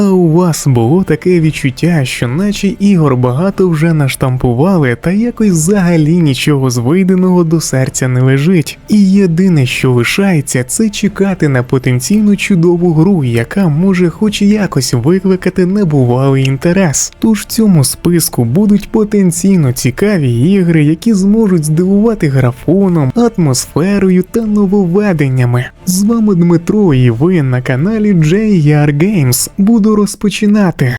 А у вас було таке відчуття, що наче ігор багато вже наштампували, та якось взагалі нічого з вийденого до серця не лежить. І єдине, що лишається, це чекати на потенційно чудову гру, яка може хоч якось викликати небувалий інтерес. Тож в цьому списку будуть потенційно цікаві ігри, які зможуть здивувати графоном, атмосферою та нововведеннями. З вами Дмитро, і ви на каналі JR Games. Буду розпочинати.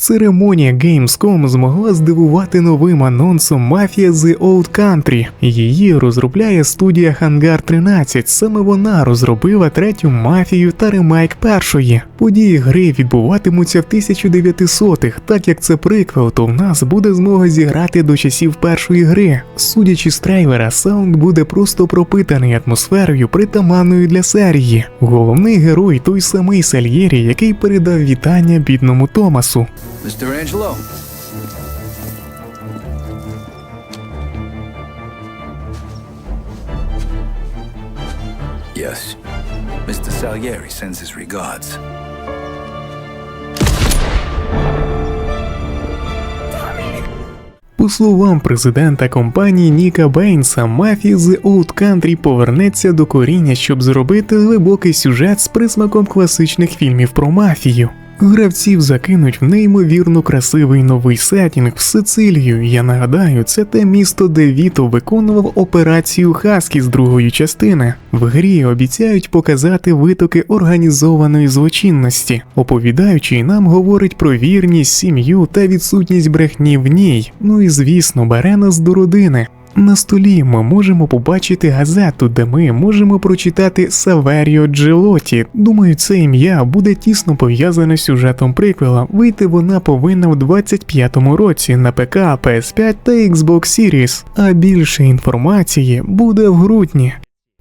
Церемонія Gamescom змогла здивувати новим анонсом Mafia The Old Country. Її розробляє студія Hangar 13. Саме вона розробила третю мафію та ремейк першої. Події гри відбуватимуться в 1900-х, так як це приквел, то в нас буде змога зіграти до часів першої гри. Судячи з трейлера, саунд буде просто пропитаний атмосферою, притаманною для серії. Головний герой той самий Сальєрі, який передав вітання бідному Томасу. Mr. Angelo. Yes. Mr. Salieri sends his regards. По словам президента компанії Ніка Бейнса, мафія The Old Country повернеться до коріння, щоб зробити глибокий сюжет з присмаком класичних фільмів про мафію. Гравців закинуть в неймовірно красивий новий сетінг в Сицилію. Я нагадаю, це те місто, де Віто виконував операцію Хаскі з другої частини. В грі обіцяють показати витоки організованої злочинності. Оповідаючий нам говорить про вірність, сім'ю та відсутність брехні в ній. Ну і звісно, бере нас до родини. На столі ми можемо побачити газету, де ми можемо прочитати Саверіо Джелоті. Думаю, це ім'я буде тісно пов'язане з сюжетом приквела. Вийти вона повинна в 25-му році на ПК, PS5 та Xbox Series, а більше інформації буде в грудні.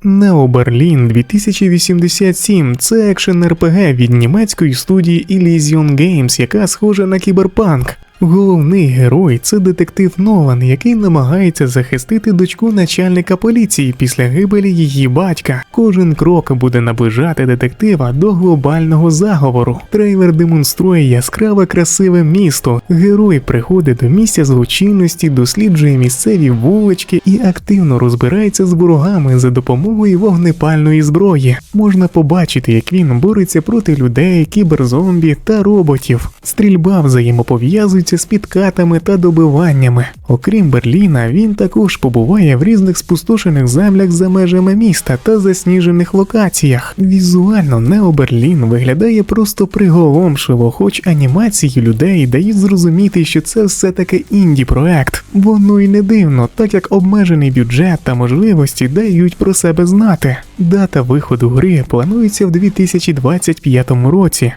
Нео Берлін 2087 це екшен РПГ від німецької студії Elysian Games, яка схожа на кіберпанк. Головний герой це детектив Нолан, який намагається захистити дочку начальника поліції після гибелі її батька. Кожен крок буде наближати детектива до глобального заговору. Трейлер демонструє яскраве красиве місто. Герой приходить до місця злочинності, досліджує місцеві вулички і активно розбирається з ворогами за допомогою вогнепальної зброї. Можна побачити, як він бореться проти людей, кіберзомбі та роботів. Стрільба взаємопов'язується з підкатами та добиваннями. Окрім Берліна, він також побуває в різних спустошених землях за межами міста та засніжених локаціях. Візуально Нео Берлін виглядає просто приголомшиво, хоч анімації людей дають зрозуміти, що це все таки інді проект. Воно й не дивно, так як обмежений бюджет та можливості дають про себе знати. Дата виходу гри планується в 2025 році.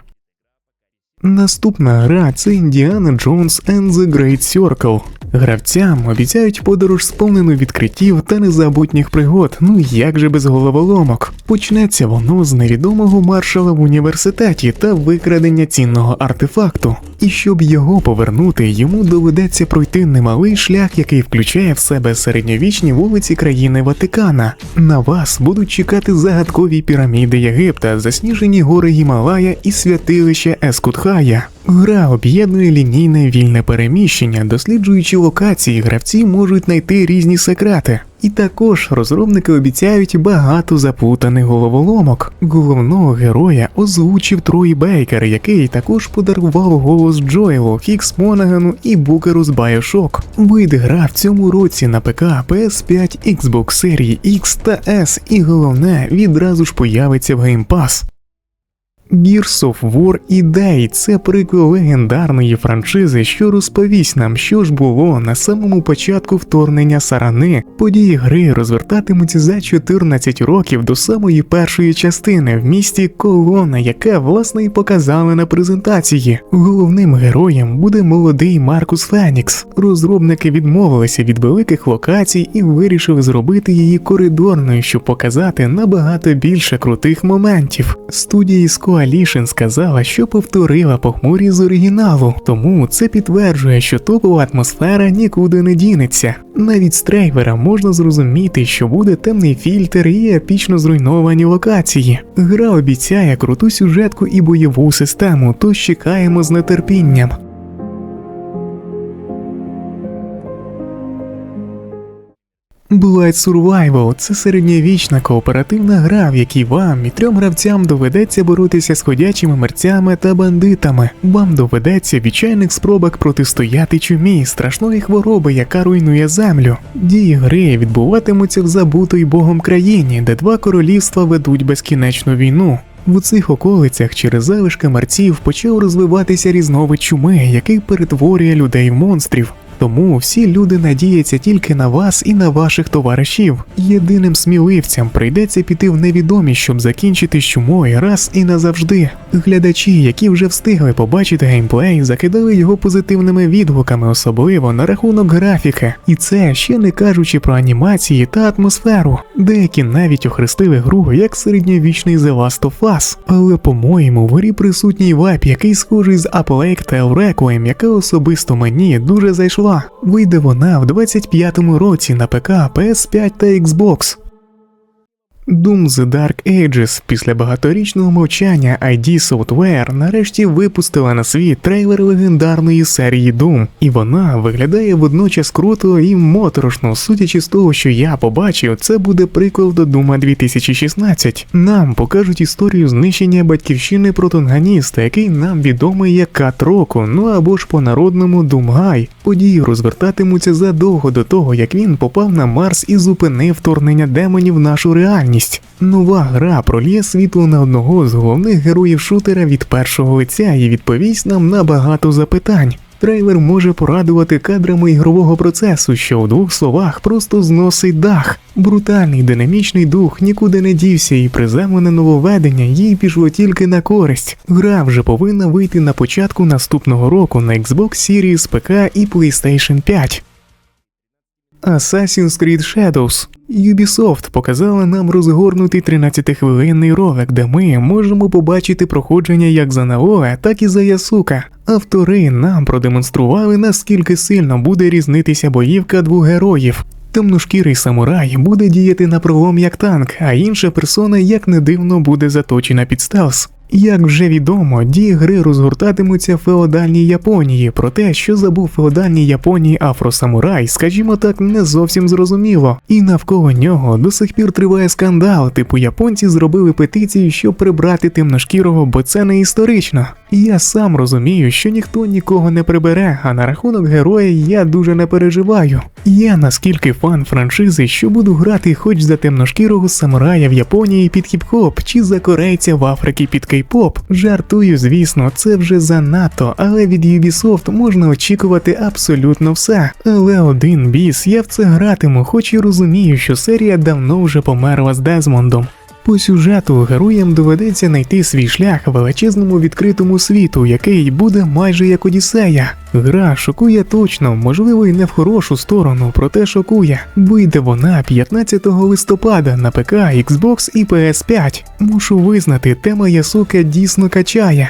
Наступна гра це Indiana Джонс and the Great Circle. Гравцям обіцяють подорож сповнену відкриттів та незабутніх пригод. Ну як же без головоломок. Почнеться воно з невідомого маршала в університеті та викрадення цінного артефакту. І щоб його повернути, йому доведеться пройти немалий шлях, який включає в себе середньовічні вулиці країни Ватикана. На вас будуть чекати загадкові піраміди Єгипта, засніжені гори Гімалая і святилище Ескутхая. Гра об'єднує лінійне вільне переміщення, досліджуючи локації, гравці можуть знайти різні секрети. І також розробники обіцяють багато заплутаних головоломок. Головного героя озвучив Трой Бейкер, який також подарував голос Джоелу, Хікс Монагану і Букеру з Bioshock. Вийде гра в цьому році на ПК, PS5, Xbox серії X та S, і головне відразу ж появиться в Pass. Gears of War Ідей це приквел легендарної франшизи, що розповість нам, що ж було на самому початку вторгнення сарани. Події гри розвертатимуться за 14 років до самої першої частини в місті Колона, яке власне і показали на презентації. Головним героєм буде молодий Маркус Фенікс. Розробники відмовилися від великих локацій і вирішили зробити її коридорною, щоб показати набагато більше крутих моментів. Студії Square Коалішн сказала, що повторила похмурі з оригіналу, тому це підтверджує, що топова атмосфера нікуди не дінеться. Навіть з трейлера можна зрозуміти, що буде темний фільтр і епічно зруйновані локації. Гра обіцяє круту сюжетку і бойову систему, тож чекаємо з нетерпінням. Blight Survival – це середньовічна кооперативна гра, в якій вам і трьом гравцям доведеться боротися з ходячими мерцями та бандитами. Вам доведеться в відчайних спробах протистояти чумі, страшної хвороби, яка руйнує землю. Дії гри відбуватимуться в забутій богом країні, де два королівства ведуть безкінечну війну. В цих околицях через залишки мерців почав розвиватися різновид чуми, який перетворює людей в монстрів. Тому всі люди надіються тільки на вас і на ваших товаришів. Єдиним сміливцям прийдеться піти в невідомість, щоб закінчити з чумою раз і назавжди. Глядачі, які вже встигли побачити геймплей, закидали його позитивними відгуками, особливо на рахунок графіки. І це ще не кажучи про анімації та атмосферу. Деякі навіть охрестили гру як середньовічний The Last of Us. Але, по-моєму, в грі присутній вайп, який схожий з A Plague Tale Requiem, яка особисто мені дуже зайшла. Вийде вона в 25-му році на ПК, PS5 та Xbox. Doom The Dark Ages після багаторічного мовчання ID Software нарешті випустила на світ трейлер легендарної серії Doom, і вона виглядає водночас круто і моторошно, судячи з того, що я побачив, це буде приквел до Дума 2016. Нам покажуть історію знищення батьківщини протагоніста, який нам відомий як Кат Року, ну або ж по народному Думгай. Події розвертатимуться задовго до того, як він попав на Марс і зупинив вторгнення демонів нашу реальність. Нова гра пролє світло на одного з головних героїв шутера від першого лиця і відповість нам на багато запитань. Трейлер може порадувати кадрами ігрового процесу, що у двох словах просто зносить дах. Брутальний динамічний дух нікуди не дівся, і приземлене нововведення їй пішло тільки на користь. Гра вже повинна вийти на початку наступного року на Xbox Series, ПК і PlayStation 5. Assassin's Creed Shadows Ubisoft показала нам розгорнутий 13-хвилинний ролик, де ми можемо побачити проходження як за Наоe, так і за Ясука. Автори нам продемонстрували, наскільки сильно буде різнитися боївка двох героїв. Темношкірий самурай буде діяти на як танк, а інша персона, як не дивно, буде заточена під стелс. Як вже відомо, дії гри розгортатимуться в феодальній Японії, проте, що забув феодальній Японії афросамурай, скажімо так, не зовсім зрозуміло. І навколо нього до сих пір триває скандал, типу японці зробили петицію, щоб прибрати темношкірого, бо це не історично. Я сам розумію, що ніхто нікого не прибере, а на рахунок героя я дуже не переживаю. Я наскільки фан франшизи, що буду грати хоч за темношкірого самурая в Японії під хіп-хоп, чи за корейця в Африці під кей-поп. Жартую, звісно, це вже занадто, але від Ubisoft можна очікувати абсолютно все. Але один біс, я в це гратиму, хоч і розумію, що серія давно вже померла з Дезмондом. По сюжету героям доведеться знайти свій шлях величезному відкритому світу, який буде майже як Одіссея. Гра шокує точно, можливо, і не в хорошу сторону, проте шокує. Вийде вона 15 листопада на ПК, Xbox і PS5. Мушу визнати, тема Ясука дійсно качає.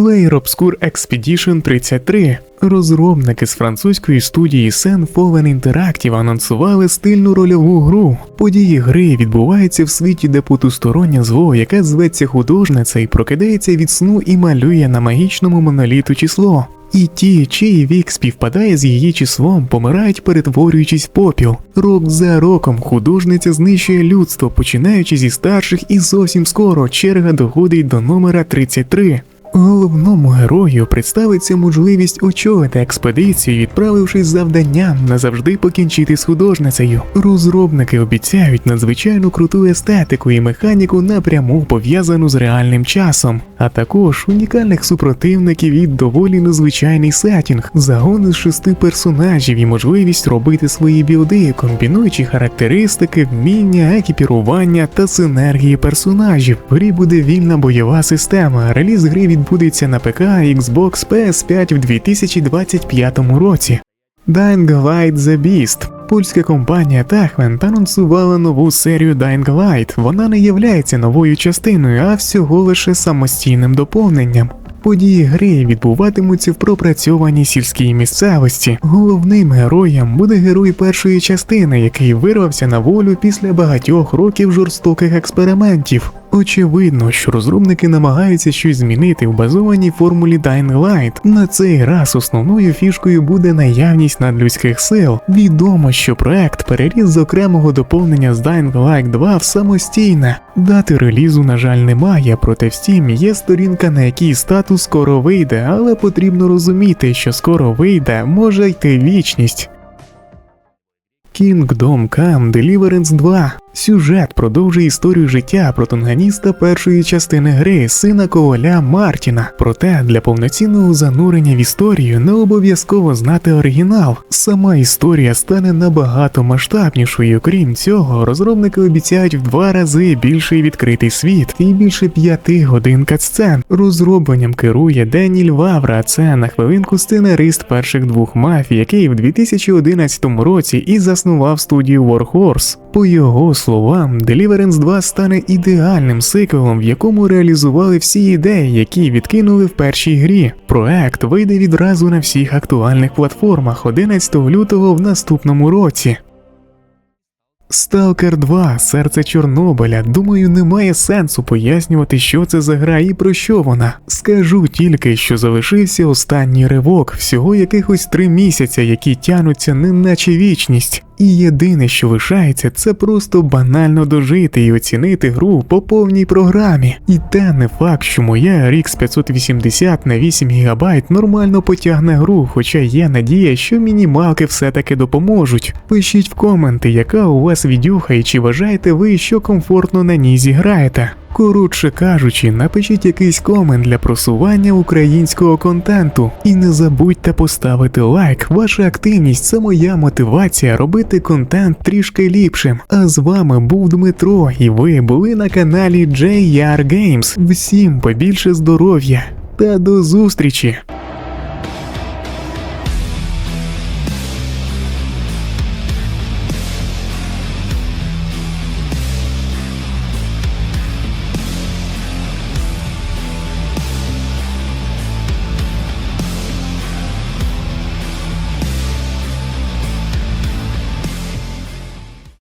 Clair Obscure Expedition 33. Розробники з французької студії Sen Fallen Interactive анонсували стильну рольову гру. Події гри відбуваються в світі, де потустороннє зло, яке зветься художниця і прокидається від сну і малює на магічному моноліту число. І ті, чий вік співпадає з її числом, помирають, перетворюючись в попіл. Рок за роком художниця знищує людство, починаючи зі старших, і зовсім скоро черга доходить до номера 33. Головному герою представиться можливість очолити експедицію, відправившись завданням назавжди покінчити з художницею. Розробники обіцяють надзвичайно круту естетику і механіку напряму пов'язану з реальним часом, а також унікальних супротивників і доволі незвичайний сетінг, загони з шести персонажів і можливість робити свої білди, комбінуючи характеристики, вміння, екіпірування та синергії персонажів. В грі буде вільна бойова система. Реліз гри відбудеться на ПК, Xbox, PS5 в 2025 році. Dying Light The Beast. Польська компанія Techland анонсувала нову серію Dying Light. Вона не являється новою частиною, а всього лише самостійним доповненням. Події гри відбуватимуться в пропрацьованій сільській місцевості. Головним героєм буде герой першої частини, який вирвався на волю після багатьох років жорстоких експериментів. Очевидно, що розробники намагаються щось змінити в базованій формулі Dying Light. На цей раз основною фішкою буде наявність надлюдських сил. Відомо, що проект переріс з окремого доповнення з Dying Light 2 в самостійне. Дати релізу, на жаль, немає, проте в Steam є сторінка, на якій статус скоро вийде, але потрібно розуміти, що скоро вийде, може йти вічність. Kingdom Come Deliverance 2 Сюжет продовжує історію життя протагоніста першої частини гри, сина коваля Мартіна. Проте для повноцінного занурення в історію не обов'язково знати оригінал. Сама історія стане набагато масштабнішою. Крім цього, розробники обіцяють в два рази більший відкритий світ і більше п'яти годин катсцен. Розробленням керує Деніль Вавра. Це на хвилинку сценарист перших двох мафій, який в 2011 році і заснував студію Warhorse. По його словам, Deliverance 2 стане ідеальним сиквелом, в якому реалізували всі ідеї, які відкинули в першій грі. Проект вийде відразу на всіх актуальних платформах 11 лютого в наступному році. Сталкер 2 Серце Чорнобиля. Думаю, немає сенсу пояснювати, що це за гра і про що вона. Скажу тільки, що залишився останній ривок, всього якихось три місяця, які тянуться не наче вічність. І єдине, що лишається, це просто банально дожити і оцінити гру по повній програмі. І те не факт, що моя RX 580 на 8 ГБ нормально потягне гру, хоча є надія, що мінімалки все-таки допоможуть. Пишіть в коменти, яка у вас відюха і чи вважаєте ви, що комфортно на ній зіграєте. Коротше кажучи, напишіть якийсь комент для просування українського контенту. І не забудьте поставити лайк. Ваша активність це моя мотивація робити контент трішки ліпшим. А з вами був Дмитро, і ви були на каналі JR Games. Всім побільше здоров'я та до зустрічі!